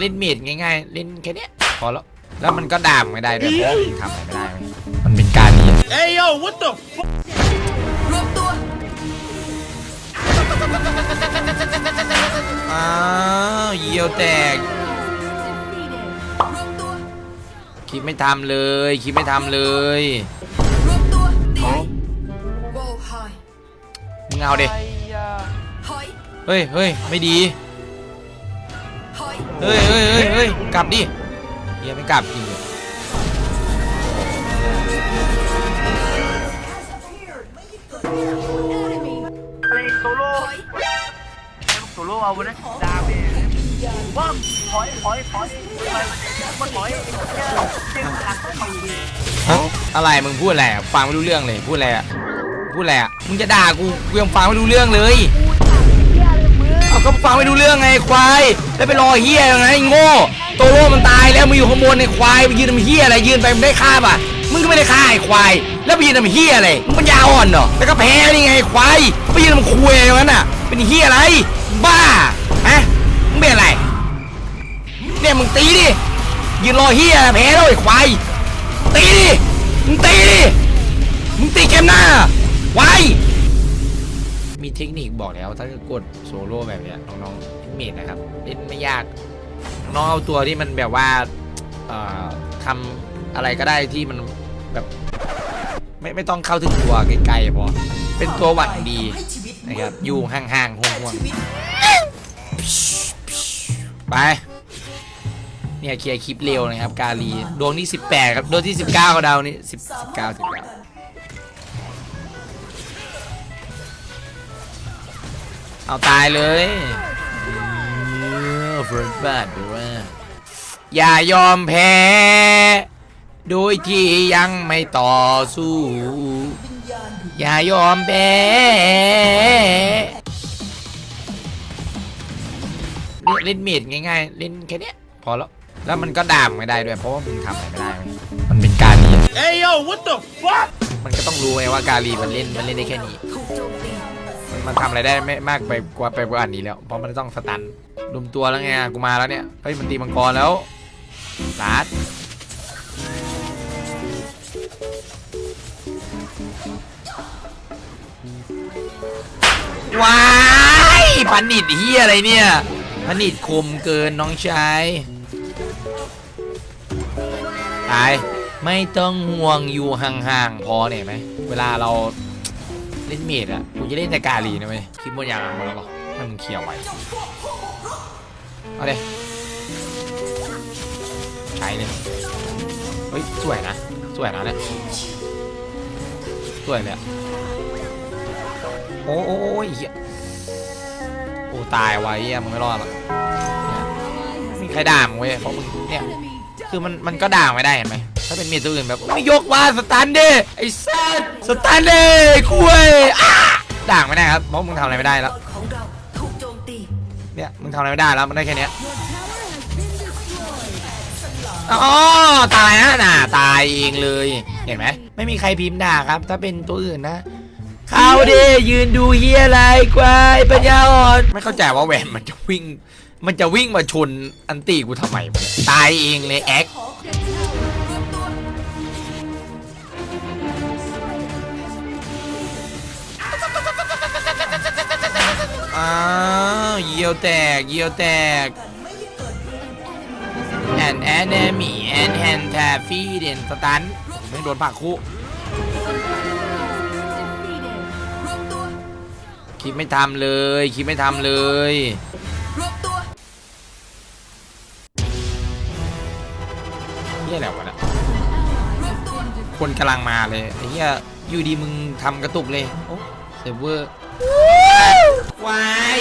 เล่นเมดง่ายๆ เล่นแค่เนี้ยพอแล้ว แล้วมันก็ด่ามไม่ได้ด้วยเพราะว่ามึงทำอะไรไม่ได้เว้ยมันเป็นการเรียน Hey yo, what the fuck? รวมตัวอ้าวเยี่ยวแตกรวมตัวคลิปไม่ทำเลยคลิปไม่ทำเลยรวมตัวตีโบไฮมึงเอาดิถอย เฮ้ยเฮ้ยไม่ดีถอย เฮ้ยเฮ้ยเฮ้ยเฮ้ยกลับดิเฮียไม่กลับจริงเหรออะไรโซโล่ถอยโซโล่เอาไวันนั้นดาเมจว่าถอยถอยถอยมันถอยเจ็บหลังไปฮะอะไรมึงพูดอะไรฟังไม่รู้เรื่องเลยพูดอะไรพูดอะไรมึงจะด่ากูกูยังฟังไม่รู้เรื่องเลย ก็ฟังไม่รู้เรื่องไงควาย แล้วไปรอเฮียยังไงโง่ โตโร่มันตายแล้วมึงอยู่ข้างบนในควายไปยืนทำเฮียอะไรยืนไปมึงได้ฆ่าป่ะ มึงก็ไม่ได้ฆ่าไอ้ควาย แล้วไปยืนทำเฮียอะไร มึงปัญญาอ่อนเหรอแล้วก็แพ้นี่ไงควาย ไปยืนทำคุยอย่างนั้นน่ะ เป็นเฮียอะไร บ้าฮะมึงเป็นอะไร เนี่ยมึงตีดิ ยืนรอเฮียแพ้แล้วไอ้ควาย ตีดิ มึงตีดิ มึงตีเกมหน้าไว้ เทคนิคบอกแล้ว ถ้ากดโซโล่แบบเนี้ยน้องๆเมดนะครับเล่นไม่ยาก น้องเอาตัวที่มันแบบว่าเอ่อทำอะไรก็ได้ที่มันแบบไม่ไม่ต้องเข้าถึงตัวไกลๆพอเป็นตัวหวัดดีนะครับอยู่ห่างๆห่วงๆไปเนี่ยเคลียร์คลิปเร็วนะครับ กาลีดวงที่ 18 ครับดวงที่ 19ก็ดาวนี้10 19 19 เอาตายเลยเฟิร์สบัตหรือว่าอย่ายอมแพ้ โดยที่ยังไม่ต่อสู้ อย่ายอมแพ้เล่นเมดง่ายๆ เล่นแค่เนี้ยพอแล้ว แล้วมันก็ด่ามไม่ได้ด้วย เพราะว่ามึงทำอะไรไม่ได้เว้ยมันเป็นการเรียน Hey yo, what the fuck? มันก็ต้องรู้ไงว่าการีมันเล่นมันเล่นได้แค่นี้ถูกโจ มันทำอะไรได้ไม่มากไปกว่าไปกว่าอันนี้แล้ว เพราะมันต้องสตันรวมตัวแล้วไงกูมาแล้วเนี่ย เฮ้ย มันตีมังกรแล้วลาดว้ายพันิดเฮียอะไรเนี่ยพันิดคมเกินน้องชายตายไม่ต้องห่วงอยู่ห่างๆพอเนี่ยไหม เวลาเรา ล่นเมดอะกูจะเล่นแต่กาลีนะเว้ยคิดหมดอย่างหมดแล้วหรอให้มึงเคลียร์ไว้เอาเลยใช้เลยเฮ้ยสวยนะสวยนะเนี่ยสวยเลยโอ้โอ้โอ้ยโอ้ตายไวะไอ้เหี้ยมึงไม่รอดหรอกม่มีใครด่ามึงเว้ยเพราะมึงเนี่ยคือมันมันก็ด่าไม่ได้เห็นไหม ถ้าเป็นเมียตัวอื่นแบบไม่ยกว่าสตันเด้ไอ้สัสสตันเด้คุยอ้าด่างไม่ได้ครับเพราะมึงทำอะไรไม่ได้แล้วเนี่ยมึงทำอะไรไม่ได้แล้วมันได้แค่นี้อ๋อตายนะน่ะตายเองเลยเห็นไหมไม่มีใครพิมพ์ด่าครับ ถ้าเป็นตัวอื่นนะเขาเด้ยืนดูเฮียอะไรควายปัญญาอ่อนไม่เข้าใจว่าแหวนมันจะวิ่ง มันจะวิ่งมาชนอันตีกูทำไมตายเองเลยแอคาวเยี่ยวแตกเยี่ยวแตก and enemy and hand taffy เด่นสตันไม่โดนผักคุรวมตัวคิดไม่ทำเลยคิดไม่ทำเลยเฮียอะไรวะเนี่ยคนกำลังมาเลยไอ้เฮียอยู่ดีมึงทำกระตุกเลยโอ้เซิร์ฟเวอร์วาย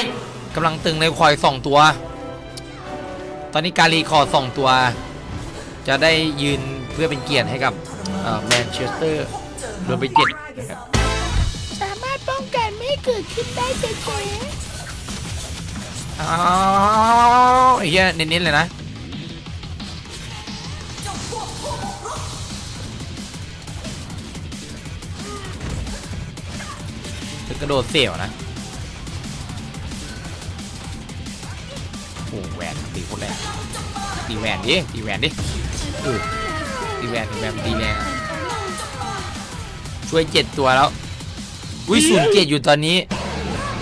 กำลังตึงเลยคอยสองตัว ตอนนี้การีคอสองตัว จะได้ยืนเพื่อเป็นเกียรติให้กับแมนเชสเตอร์รวมไปเจ็ดนะครับสามารถป้องกันไม่ให้เกิดขึ้นได้เฉยอ้าวไอ้เหี้ยเน้นๆเลยนะจะกระโดดเสี่ยวนะ วนตีโคนแรงตีแหวนดิตีแหวนดิเออตีแหวนตีแหวนตีแรงอะช่วยเจ็ดตัวแล้ววิศูนย์เจ็ดอยู่ตอนนี้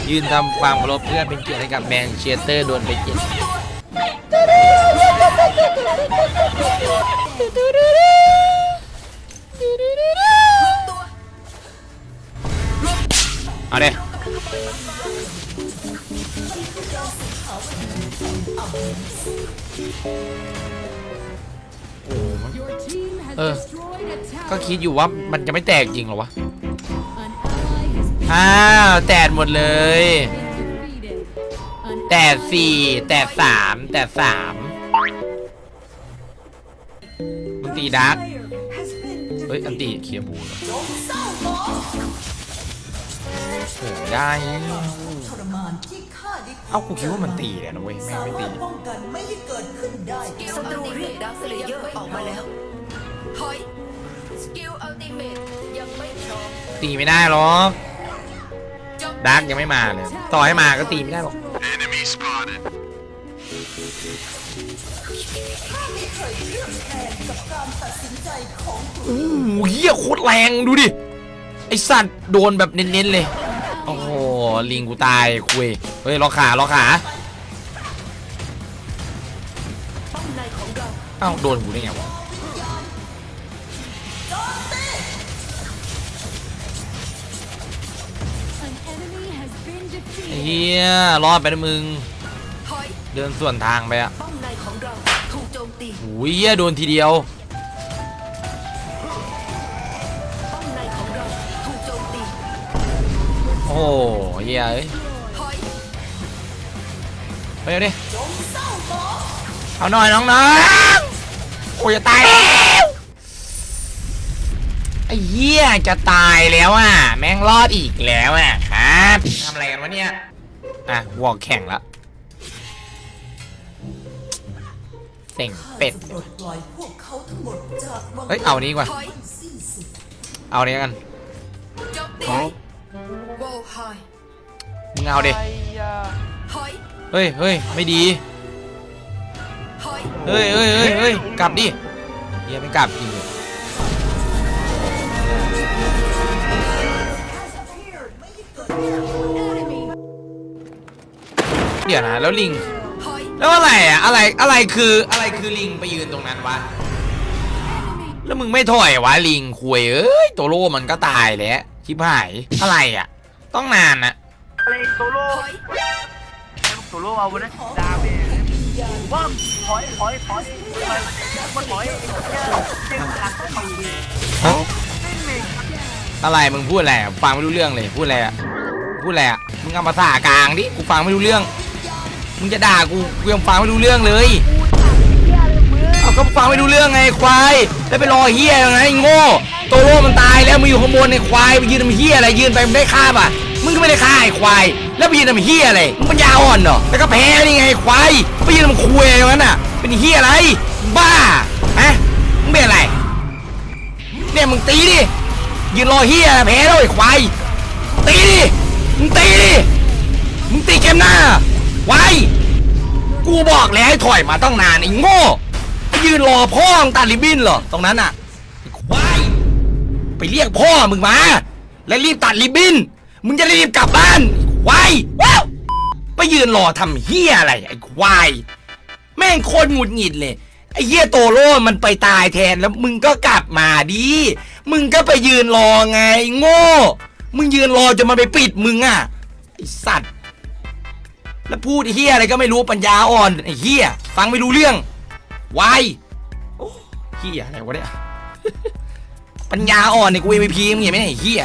ยืนทำความเคารพเพื่อเป็นเกียรติให้กับแมนเชสเตอร์โดนไปเจ็ดเอาเด้ โอ้มัน Your team has Ờ. destroyed a tower. ก็คิดอยู่ว่ามันจะไม่แตกจริงเหรอวะ An ally has been อ้าว แตกหมดเลย defeated. An แตก ally สี่แตกสามแตกสามมันตีดักเฮ้ย อันตีเคลียร์บูลเหรอ โอ้ได้ทรมานที่ข้าได้ เอ้ากูคิดว่ามันตีเลยนะเว้ยแม่งไม่ตี ป้องกันไม่ให้เกิดขึ้นได้สกิลอัลติเมตดักสเลเยอร์ออกมาแล้วถอยสกิลอัลติเมตยังไม่พร้อมตีไม่ได้หรอกโจมตีดักยังไม่มาเลย ต่อให้มาก็ตีไม่ได้หรอก Enemy spotted. โอ้โหเหี้ยโคตรแรงดูดิ ไอสัตว์โดนแบบเน้นๆเลย โอ้โห ลิงกูตายคุย เฮ้ยล็อกขาล็อกขาเอ้าโดนกูได้ไงวะเฮียรอดไปนะมึง เดินส่วนทางไปอะโอ้ยเฮียโดนทีเดียว โอ้โหเฮียเอ้ยไปเอาดิเอาหน่อยน้องน้องโอ้ยจะตายแล้วไอ้เหี้ยจะตายแล้วอะ แม่งรอดอีกแล้วอะครับทำอะไรกันวะเนี่ยอะวอกแข่งละเส็งเป็ดเฮ้ยเอานี้กว่าถอนเอานี้กัน โจมตีโวไฮมึงเอาดิไอ้ยาถอยเฮ้ยเฮ้ยไม่ดีถอยเฮ้ยเฮ้ยเฮ้ยเฮ้ยกลับดิเฮียไม่กลับจริงเลย Enemy เดี๋ยวนะแล้วลิงถอยแล้วอะไรอะอะไรอะไรคืออะไรคือลิงไปยืนตรงนั้นวะ แล้วมึงไม่ถอยวะลิงคุยเอ้ยตัวโลมันก็ตายแล้ว ชิบหายอะไรอะ ต้องนานนะอะไรโซโล่ถอยโซโล่เอาวันนั้นดาเมจว่าถอยถอยถอยไปมันถอยไอ้เนี่ยเจ็บหลังไม่ดีฮะไม่มีอะไรมึงพูดอะไรอะฟังไม่รู้เรื่องเลยพูดอะไรอะพูดอะไรอะมึงเอาภาษากลางดิกูฟังไม่รู้เรื่อง มึงจะด่ากูกูยังฟังไม่รู้เรื่องเลยเอาก็ฟังไม่รู้เรื่องไงควายแล้วไปรอเฮียยังไงไอ้ โตัวโลมันตายแล้วมึงอยู่ข้างบนในควายไปยืนทำเฮียอะไรยืนไปมึงได้ฆ่าป่ะมึงก็ไม่ได้ฆ่าไอ้ควาย แล้วไปยืนทำเฮียอะไรมึงปัญญาอ่อนเหรอแล้วก็แพ้นี่ไงควายไปยืนทำคุยอย่างนั้นอะ เป็นเฮียอะไร บ้าฮะมึงเป็นอะไรเนี่ยมึงตีดิยืนรอเฮียแพ้แล้วไอ้ควายตีดิมึงตีดิมึงตีเกมหน้าไว้กูบอกแล้วให้ถอยมาต้องนานไอ้โง่ไปยืนรอพ่องตัดริบบิ้นเหรอตรงนั้นอะไอ้ควาย ไปเรียกพ่อมึงมา แล้วรีบตัดริบบิ้น มึงจะได้รีบกลับบ้านไว้ว้าวไปยืนรอทำเฮียอะไรไอ้ควาย แม่งโคตรหงุดหงิดเลย ไอ้เหี้ยโตโร่มันไปตายแทนแล้วมึงก็กลับมาดิ มึงก็ไปยืนรอไง โง่ มึงยืนรอจนมันไปปิดมึงอะไอ้สัตว์ แล้วพูดเหี้ยอะไรก็ไม่รู้ปัญญาอ่อนไอ้เหี้ยฟังไม่รู้เรื่องวายโอ้เหี้ยอะไรวะเนี่ย ปัญญาอ่อนเนี่ยกูเอ็มพีมึงเห็นไหมเนี่ยไอ้เหี้ย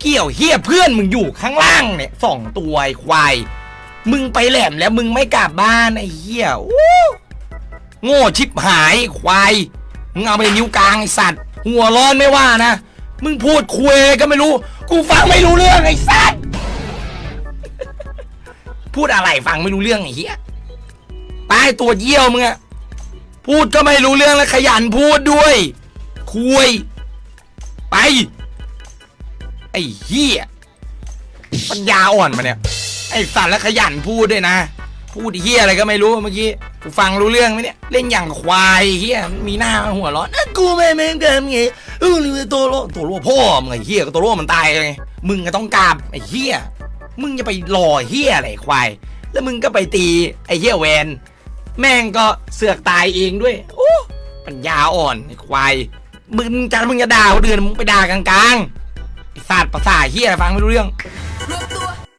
เกี่ยวเหี้ยเพื่อนมึงอยู่ข้างล่างเนี่ยสองตัวไอ้ควาย มึงไปแหลมแล้วมึงไม่กลับบ้านไอ้เหี้ยโอ้โง่ชิบหายควาย มึงเอาไปนิ้วกลางไอ้สัตว์ หัวร้อนไม่ว่านะ มึงพูดคุยอะไรก็ไม่รู้ กูฟังไม่รู้เรื่องไอ้สัตว์ พูดอะไรฟังไม่รู้เรื่องไอ้เหี้ยไปตัวเยี่ยวมึงอะพูดก็ไม่รู้เรื่องแล้วขยันพูดด้วย คุยไป ไอ้เหี้ยปัญญาอ่อนมาเนี่ย ไอ้สัตว์แล้วขยันพูดด้วยนะ พูดเฮียอะไรก็ไม่รู้เมื่อกี้กูฟังรู้เรื่องไหมเนี่ย เล่นอย่างควายเฮียมีหน้าหัวร้อนกูไม่ไม่เกินไงเออนี่ตัวโลตัวโลพ่อมึงไอ้เฮียก็ตัวโลมันตายไงมึงก็ต้องกราบไอ้เฮียมึงจะไปรอเฮียอะไรควาย แล้วมึงก็ไปตีไอ้เฮียแวน แม่งก็เสือกตายเองด้วย โอ้ปัญญาอ่อนไอ้ควาย มึงจะมึงจะด่าคนอื่นมึงไปด่ากลางๆไอสัตว์ภาษาเฮียฟังไม่รู้เรื่อง